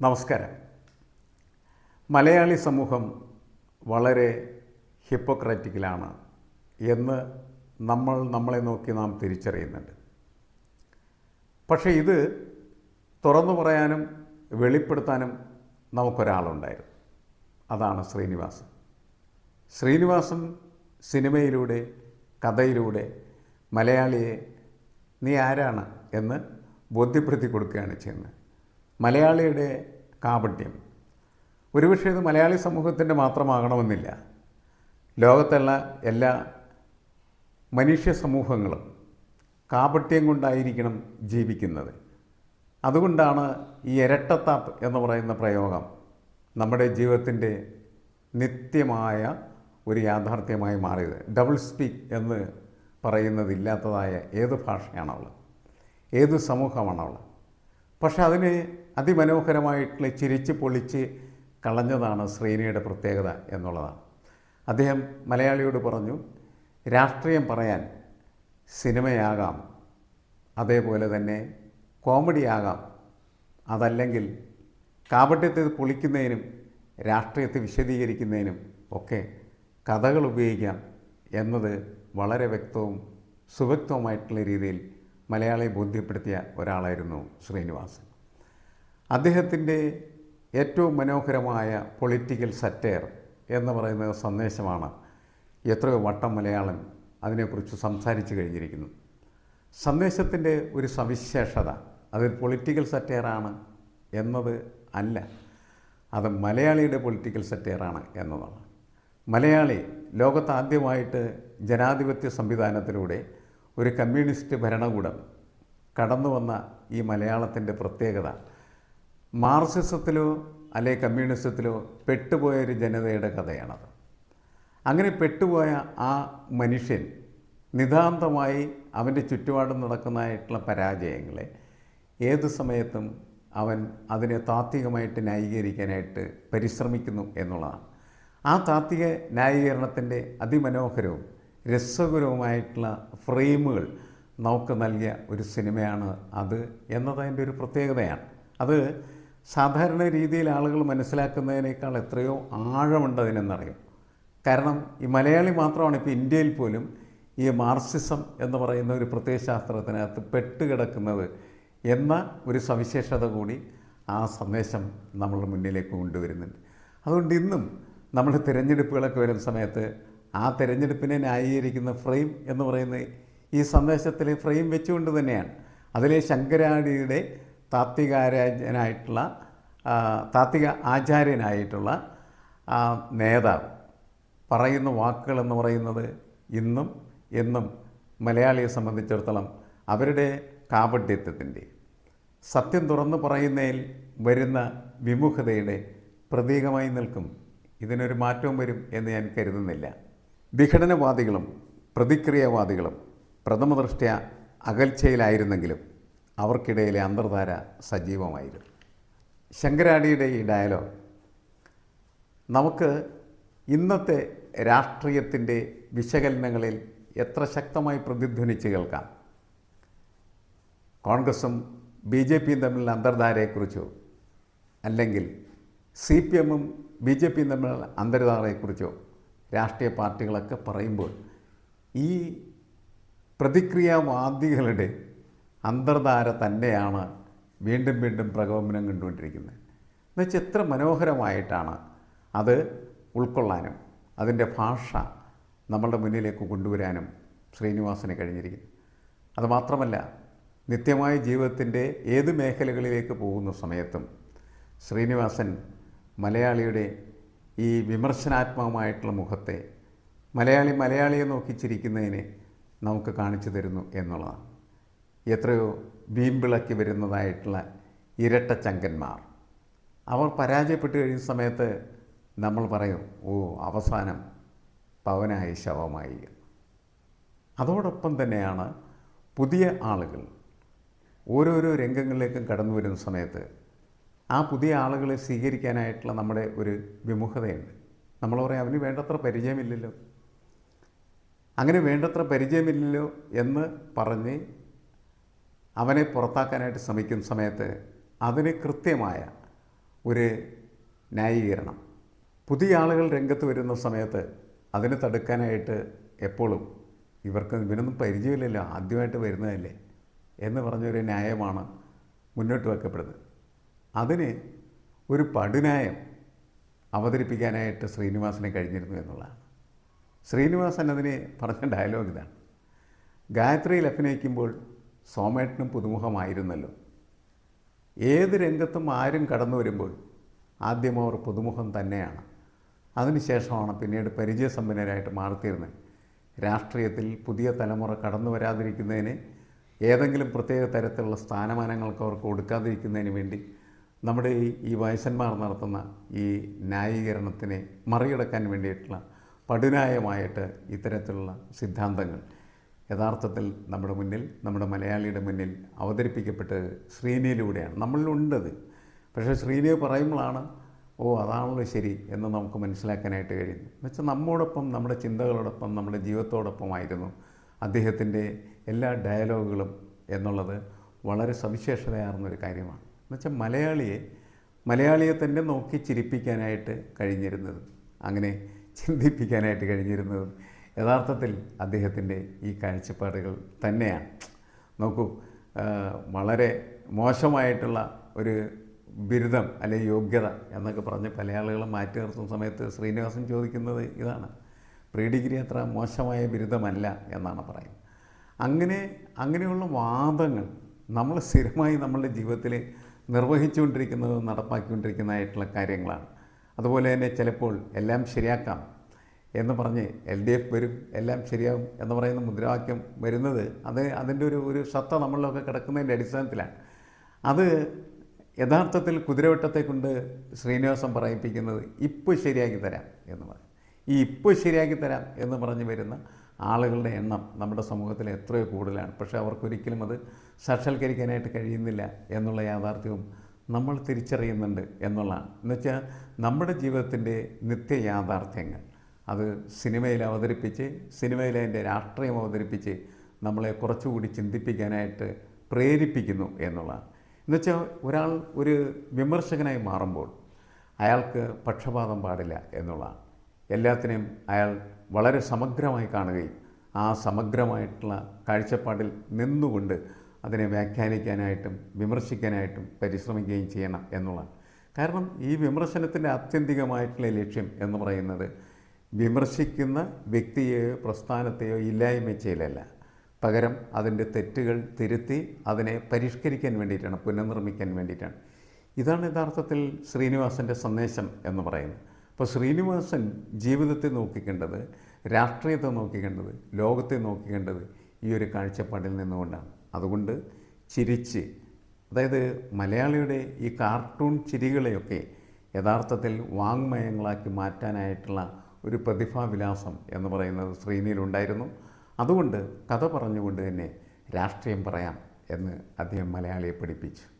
നമസ്കാരം. മലയാളി സമൂഹം വളരെ ഹിപ്പോക്രാറ്റിക്കലാണ് എന്ന് നമ്മൾ നമ്മളെ നോക്കി നാം തിരിച്ചറിയുന്നുണ്ട്. പക്ഷേ ഇത് തുറന്നു പറയാനും വെളിപ്പെടുത്താനും നമുക്കൊരാളുണ്ടായിരുന്നു. അതാണ് ശ്രീനിവാസൻ. ശ്രീനിവാസൻ സിനിമയിലൂടെ കഥയിലൂടെ മലയാളിയെ നീ ആരാണ് എന്ന് ബോധ്യപ്പെടുത്തി കൊടുക്കുകയാണ് ചെയ്യുന്നത്. മലയാളിയുടെ കാപട്യം. ഒരുപക്ഷെ ഇത് മലയാളി സമൂഹത്തിന്റെ മാത്രമാകണമെന്നില്ല. ലോകത്തുള്ള എല്ലാ മനുഷ്യ സമൂഹങ്ങളും കാപട്യം കൊണ്ടായിരിക്കണം ജീവിക്കുന്നത്. അതുകൊണ്ടാണ് ഈ ഇരട്ടത്താപ്പ് എന്ന് പറയുന്ന പ്രയോഗം നമ്മുടെ ജീവിതത്തിന്റെ നിത്യമായ ഒരു യാഥാർത്ഥ്യമായി മാറിയത്. ഡബിൾ സ്പീക്ക് എന്ന് പറയുന്നതില്ലാത്തതായ ഏത് ഭാഷയാണവൾ ഏത് സമൂഹമാണവൾ പക്ഷെ അതിനെ അതിമനോഹരമായിട്ടുള്ള ചിരിച്ച് പൊളിച്ച് കളഞ്ഞതാണ് ശ്രീനിയുടെ പ്രത്യേകത എന്നുള്ളതാണ്. അദ്ദേഹം മലയാളിയോട് പറഞ്ഞു രാഷ്ട്രീയം പറയാൻ സിനിമയാകാം അതേപോലെ തന്നെ കോമഡിയാകാം. അതല്ലെങ്കിൽ കാപട്യത്തെ പൊളിക്കുന്നതിനും രാഷ്ട്രീയത്തെ വിശദീകരിക്കുന്നതിനും ഒക്കെ കഥകൾ ഉപയോഗിക്കാം എന്നത് വളരെ വ്യക്തവും സുവ്യക്തവുമായിട്ടുള്ള രീതിയിൽ മലയാളിയെ ബോധ്യപ്പെടുത്തിയ ഒരാളായിരുന്നു ശ്രീനിവാസൻ. അദ്ദേഹത്തിന്റെ ഏറ്റവും മനോഹരമായ പൊളിറ്റിക്കൽ സറ്റയർ എന്ന് പറയുന്ന സന്ദേശമാണ് എത്രയോ വട്ടം മലയാളം അതിനെക്കുറിച്ച് സംസാരിച്ചു കഴിഞ്ഞിരിക്കുന്നു. സന്ദേശത്തിന്റെ ഒരു സവിശേഷത അതിൽ പൊളിറ്റിക്കൽ സറ്റയറാണ് എന്നത് അല്ല. അത് മലയാളിയുടെ പൊളിറ്റിക്കൽ സറ്റയറാണ് എന്നതാണ്. മലയാളി ലോകത്ത് ആദ്യമായിട്ട് ജനാധിപത്യ സംവിധാനത്തിലൂടെ ഒരു കമ്മ്യൂണിസ്റ്റ് ഭരണകൂടം കടന്നു വന്ന ഈ മലയാളത്തിന്റെ പ്രത്യേകത മാർക്സിസത്തിലോ അല്ലെ കമ്മ്യൂണിസത്തിലോ പെട്ടുപോയ ഒരു ജനതയുടെ കഥയാണത്. അങ്ങനെ പെട്ടുപോയ ആ മനുഷ്യൻ നിതാന്തമായി അവന്റെ ചുറ്റുപാടും നടക്കുന്നതായിട്ടുള്ള പരാജയങ്ങളെ ഏത് സമയത്തും അവൻ അതിനെ താത്വികമായിട്ട് ന്യായീകരിക്കാനായിട്ട് പരിശ്രമിക്കുന്നു എന്നുള്ളതാണ്. ആ താത്വിക ന്യായീകരണത്തിന്റെ അതിമനോഹരവും രസകരവുമായിട്ടുള്ള ഫ്രെയിമുകൾ നമുക്ക് നൽകിയ ഒരു സിനിമയാണ് അത് എന്നതതിന്റെ ഒരു പ്രത്യേകതയാണ്. അത് സാധാരണ രീതിയിൽ ആളുകൾ മനസ്സിലാക്കുന്നതിനേക്കാൾ എത്രയോ ആഴമുണ്ട് അതിനെന്നറിയും കാരണം ഈ മലയാളി മാത്രമാണ് ഇപ്പോൾ ഇന്ത്യയിൽ പോലും ഈ മാർസിസം എന്ന് പറയുന്ന ഒരു പ്രത്യയശാസ്ത്രത്തിനകത്ത് പെട്ടുകിടക്കുന്നത് എന്ന ഒരു സവിശേഷത കൂടി ആ സന്ദേശം നമ്മളുടെ മുന്നിലേക്ക് കൊണ്ടുവരുന്നുണ്ട്. അതുകൊണ്ട് ഇന്നും നമ്മൾ തിരഞ്ഞെടുപ്പുകളൊക്കെ വരുന്ന സമയത്ത് ആ തിരഞ്ഞെടുപ്പിനെ ന്യായീകരിക്കുന്ന ഫ്രെയിം എന്ന് പറയുന്ന ഈ സന്ദേശത്തിലെ ഫ്രെയിം വെച്ചുകൊണ്ട് തന്നെയാണ്. അതിലെ ശങ്കരാടിയുടെ താത്വികാരാജനായിട്ടുള്ള താത്വിക ആചാര്യനായിട്ടുള്ള നേതാവ്. പറയുന്ന വാക്കുകൾ എന്ന് പറയുന്നത് ഇന്നും എന്നും മലയാളിയെ സംബന്ധിച്ചിടത്തോളം അവരുടെ കാപഢ്യത്വത്തിന്റെ സത്യം തുറന്നു പറയുന്നതിൽ വരുന്ന വിമുഖതയുടെ പ്രതീകമായി നിൽക്കും. ഇതിനൊരു മാറ്റവും വരും എന്ന് ഞാൻ കരുതുന്നില്ല. വിഘടനവാദികളും പ്രതിക്രിയവാദികളും പ്രഥമദൃഷ്ട്യ അകൽച്ചയിലായിരുന്നെങ്കിലും അവർക്കിടയിലെ അന്തർധാര സജീവമായിരുന്നു. ശങ്കരാടിയുടെ ഈ ഡയലോഗ് നമുക്ക് ഇന്നത്തെ രാഷ്ട്രീയത്തിന്റെ വിശകലനങ്ങളിൽ എത്ര ശക്തമായി പ്രതിധ്വനിച്ച് കേൾക്കാം. കോൺഗ്രസും ബി ജെ പിയും തമ്മിലുള്ള അന്തർധാരയെക്കുറിച്ചോ അല്ലെങ്കിൽ സി പി എമ്മും ബി ജെ പിയും തമ്മിലുള്ള അന്തർധാരയെക്കുറിച്ചോ രാഷ്ട്രീയ പാർട്ടികളൊക്കെ പറയുമ്പോൾ ഈ പ്രതിക്രിയാവാദികളുടെ അന്തർധാര തന്നെയാണ് വീണ്ടും വീണ്ടും പ്രകോപനം കണ്ടുകൊണ്ടിരിക്കുന്നത്. എന്നുവെച്ചാൽ എത്ര മനോഹരമായിട്ടാണ് അത് ഉൾക്കൊള്ളാനും അതിന്റെ ഭാഷ നമ്മളുടെ മുന്നിലേക്ക് കൊണ്ടുവരാനും ശ്രീനിവാസന് കഴിഞ്ഞിരിക്കുന്നു അതുമാത്രമല്ല നിത്യമായ ജീവിതത്തിന്റെ ഏത് മേഖലകളിലേക്ക് പോകുന്ന സമയത്തും ശ്രീനിവാസൻ മലയാളിയുടെ ഈ വിമർശനാത്മകമായിട്ടുള്ള മുഖത്തെ മലയാളി മലയാളിയെ നോക്കി ചിരിക്കുന്നതിനെ നമുക്ക് കാണിച്ചു തരുന്നു എന്നുള്ളതാണ്. എത്രയോ വീമ്പിളക്കി വരുന്നതായിട്ടുള്ള ഇരട്ടച്ചങ്കന്മാർ അവർ പരാജയപ്പെട്ട് കഴിയുന്ന സമയത്ത് നമ്മൾ പറയും ഓ അവസാനം പവനായി ശവമായി. അതോടൊപ്പം തന്നെയാണ് പുതിയ ആളുകൾ. ഓരോരോ രംഗങ്ങളിലേക്കും കടന്നു വരുന്ന സമയത്ത് ആ പുതിയ ആളുകളെ സ്വീകരിക്കാനായിട്ടുള്ള നമ്മുടെ ഒരു വിമുഖതയുണ്ട്. നമ്മൾ പറയും അവന് വേണ്ടത്ര പരിചയമില്ലല്ലോ. അങ്ങനെ വേണ്ടത്ര പരിചയമില്ലല്ലോ എന്ന് പറഞ്ഞ് അവനെ പുറത്താക്കാനായിട്ട് ശ്രമിക്കുന്ന സമയത്ത് അതിന് കൃത്യമായ ഒരു ന്യായീകരണം. പുതിയ ആളുകൾ രംഗത്ത് വരുന്ന സമയത്ത് അതിനെ തടുക്കാനായിട്ട് എപ്പോഴും ഇവർക്ക് ഇവനൊന്നും പരിചയമില്ലല്ലോ ആദ്യമായിട്ട് വരുന്നതല്ലേ എന്ന് പറഞ്ഞൊരു ന്യായമാണ് മുന്നോട്ട് വെക്കപ്പെടുന്നത്. അതിന് ഒരു പടുന്യായം അവതരിപ്പിക്കാനായിട്ട് ശ്രീനിവാസനെ കഴിഞ്ഞിരുന്നു എന്നുള്ളതാണ്. ശ്രീനിവാസൻ അതിന് പറഞ്ഞ ഡയലോഗ് ഇതാണ്. ഗായത്രിയിൽ അഭിനയിക്കുമ്പോൾ സോമേട്ടനും പുതുമുഖമായിരുന്നല്ലോ. ഏത് രംഗത്തും ആരും കടന്നു വരുമ്പോൾ ആദ്യം അവർ പുതുമുഖം തന്നെയാണ്. അതിനുശേഷമാണ് പിന്നീട് പരിചയസമ്പന്നരായിട്ട് മാറിത്തീരുന്നത് രാഷ്ട്രീയത്തിൽ പുതിയ തലമുറ കടന്നു വരാതിരിക്കുന്നതിന് ഏതെങ്കിലും പ്രത്യേക തരത്തിലുള്ള സ്ഥാനമാനങ്ങൾക്ക് അവർക്ക് കൊടുക്കാതിരിക്കുന്നതിന് വേണ്ടി നമ്മുടെ ഈ ഈ വയസ്സന്മാർ നടത്തുന്ന ഈ ന്യായീകരണത്തിനെ മറികടക്കാൻ വേണ്ടിയിട്ടുള്ള പടുനായമായിട്ട് ഇത്തരത്തിലുള്ള സിദ്ധാന്തങ്ങൾ യഥാർത്ഥത്തിൽ നമ്മുടെ മുന്നിൽ നമ്മുടെ മലയാളിയുടെ മുന്നിൽ അവതരിപ്പിക്കപ്പെട്ട ശ്രീനിയിലൂടെയാണ് നമ്മളിലുണ്ടത്. പക്ഷേ ശ്രീനിയെ പറയുമ്പോഴാണ് ഓ അതാണല്ലോ ശരി എന്ന് നമുക്ക് മനസ്സിലാക്കാനായിട്ട് കഴിയുന്നു എന്നുവെച്ചാൽ നമ്മോടൊപ്പം നമ്മുടെ ചിന്തകളോടൊപ്പം നമ്മുടെ ജീവിതത്തോടൊപ്പമായിരുന്നു അദ്ദേഹത്തിന്റെ എല്ലാ ഡയലോഗുകളും എന്നുള്ളത് വളരെ സവിശേഷതയാർന്നൊരു കാര്യമാണ്. എന്നുവെച്ചാൽ മലയാളിയെ മലയാളിയെ തന്നെ നോക്കി ചിരിപ്പിക്കാനായിട്ട് കഴിഞ്ഞിരുന്നത് അങ്ങനെ ചിന്തിപ്പിക്കാനായിട്ട് കഴിഞ്ഞിരുന്നതും യഥാർത്ഥത്തിൽ അദ്ദേഹത്തിന്റെ ഈ കാഴ്ചപ്പാടുകൾ തന്നെയാണ്. നോക്കൂ വളരെ മോശമായിട്ടുള്ള ഒരു ബിരുദം അല്ലെങ്കിൽ യോഗ്യത എന്നൊക്കെ പറഞ്ഞ് പല ആളുകളും മാറ്റി നിർത്തുന്ന സമയത്ത് ശ്രീനിവാസൻ ചോദിക്കുന്നത് ഇതാണ്. പ്രീ ഡിഗ്രി അത്ര മോശമായ ബിരുദമല്ല എന്നാണ് പറയുന്നത്. അങ്ങനെ അങ്ങനെയുള്ള വാദങ്ങൾ നമ്മൾ സ്ഥിരമായി നമ്മളുടെ ജീവിതത്തിൽ നിർവഹിച്ചുകൊണ്ടിരിക്കുന്നതും നടപ്പാക്കിക്കൊണ്ടിരിക്കുന്നതായിട്ടുള്ള കാര്യങ്ങളാണ്. അതുപോലെ തന്നെ ചിലപ്പോൾ എല്ലാം ശരിയാക്കാം. എന്ന് പറഞ്ഞ് എൽ ഡി എഫ് വരും എല്ലാം ശരിയാകും എന്ന് പറയുന്ന മുദ്രാവാക്യം വരുന്നത് അത് അതിന്റെ ഒരു ഒരു സത്ത നമ്മളിലൊക്കെ കിടക്കുന്നതിന്റെ അടിസ്ഥാനത്തിലാണ്. അത് യഥാർത്ഥത്തിൽ കുതിരവട്ടത്തെ കൊണ്ട് ശ്രീനിവാസം പറയിപ്പിക്കുന്നത് ഇപ്പോൾ ശരിയാക്കി തരാം എന്ന് പറയും. ഈ ഇപ്പോൾ ശരിയാക്കി തരാം എന്ന് പറഞ്ഞ് വരുന്ന ആളുകളുടെ എണ്ണം നമ്മുടെ സമൂഹത്തിൽ എത്രയോ കൂടുതലാണ്. പക്ഷേ അവർക്കൊരിക്കലും അത് സാക്ഷാത്കരിക്കാനായിട്ട് കഴിയുന്നില്ല എന്നുള്ള യാഥാർത്ഥ്യവും നമ്മൾ തിരിച്ചറിയുന്നുണ്ട് എന്നുള്ളതാണ്. എന്നുവെച്ചാൽ നമ്മുടെ ജീവിതത്തിന്റെ നിത്യ യാഥാർത്ഥ്യങ്ങൾ അത് സിനിമയിൽ അവതരിപ്പിച്ച് സിനിമയിൽ അതിന്റെ രാഷ്ട്രീയം അവതരിപ്പിച്ച് നമ്മളെ കുറച്ചുകൂടി ചിന്തിപ്പിക്കാനായിട്ട് പ്രേരിപ്പിക്കുന്നു എന്നുള്ളതാണ്. എന്നുവെച്ചാൽ ഒരാൾ ഒരു വിമർശകനായി മാറുമ്പോൾ അയാൾക്ക് പക്ഷപാതം പാടില്ല എന്നുള്ളതാണ്. എല്ലാത്തിനെയും അയാൾ വളരെ സമഗ്രമായി കാണുകയും ആ സമഗ്രമായിട്ടുള്ള കാഴ്ചപ്പാടിൽ നിന്നുകൊണ്ട് അതിനെ വ്യാഖ്യാനിക്കാനായിട്ടും വിമർശിക്കാനായിട്ടും പരിശ്രമിക്കുകയും ചെയ്യണം എന്നുള്ളതാണ്. കാരണം ഈ വിമർശനത്തിന്റെ ആത്യന്തികമായിട്ടുള്ള ലക്ഷ്യം എന്ന് പറയുന്നത് വിമർശിക്കുന്ന വ്യക്തിയെയോ പ്രസ്ഥാനത്തെയോ ഇല്ലായ്മ ചെയ്യലല്ല പകരം അതിന്റെ തെറ്റുകൾ തിരുത്തി അതിനെ പരിഷ്കരിക്കാൻ വേണ്ടിയിട്ടാണ് പുനർനിർമ്മിക്കാൻ വേണ്ടിയിട്ടാണ്. ഇതാണ് യഥാർത്ഥത്തിൽ ശ്രീനിവാസന്റെ സന്ദേശം എന്ന് പറയുന്നത്. അപ്പോൾ ശ്രീനിവാസൻ ജീവിതത്തെ നോക്കിക്കേണ്ടത് രാഷ്ട്രീയത്തെ നോക്കിക്കേണ്ടത് ലോകത്തെ നോക്കിക്കേണ്ടത് ഈ ഒരു കാഴ്ചപ്പാടിൽ നിന്നുകൊണ്ടാണ്. അതുകൊണ്ട് ചിരിച്ച് അതായത് മലയാളിയുടെ ഈ കാർട്ടൂൺ ചിരികളെയൊക്കെ യഥാർത്ഥത്തിൽ വാങ്മയങ്ങളാക്കി മാറ്റാനായിട്ടുള്ള ഒരു പ്രതിഭാവിലാസം എന്ന് പറയുന്നത് ശ്രീനിയിലുണ്ടായിരുന്നു. അതുകൊണ്ട് കഥ പറഞ്ഞുകൊണ്ട് തന്നെ രാഷ്ട്രീയം പറയാം എന്ന് അദ്ദേഹം മലയാളിയെ പഠിപ്പിച്ചു.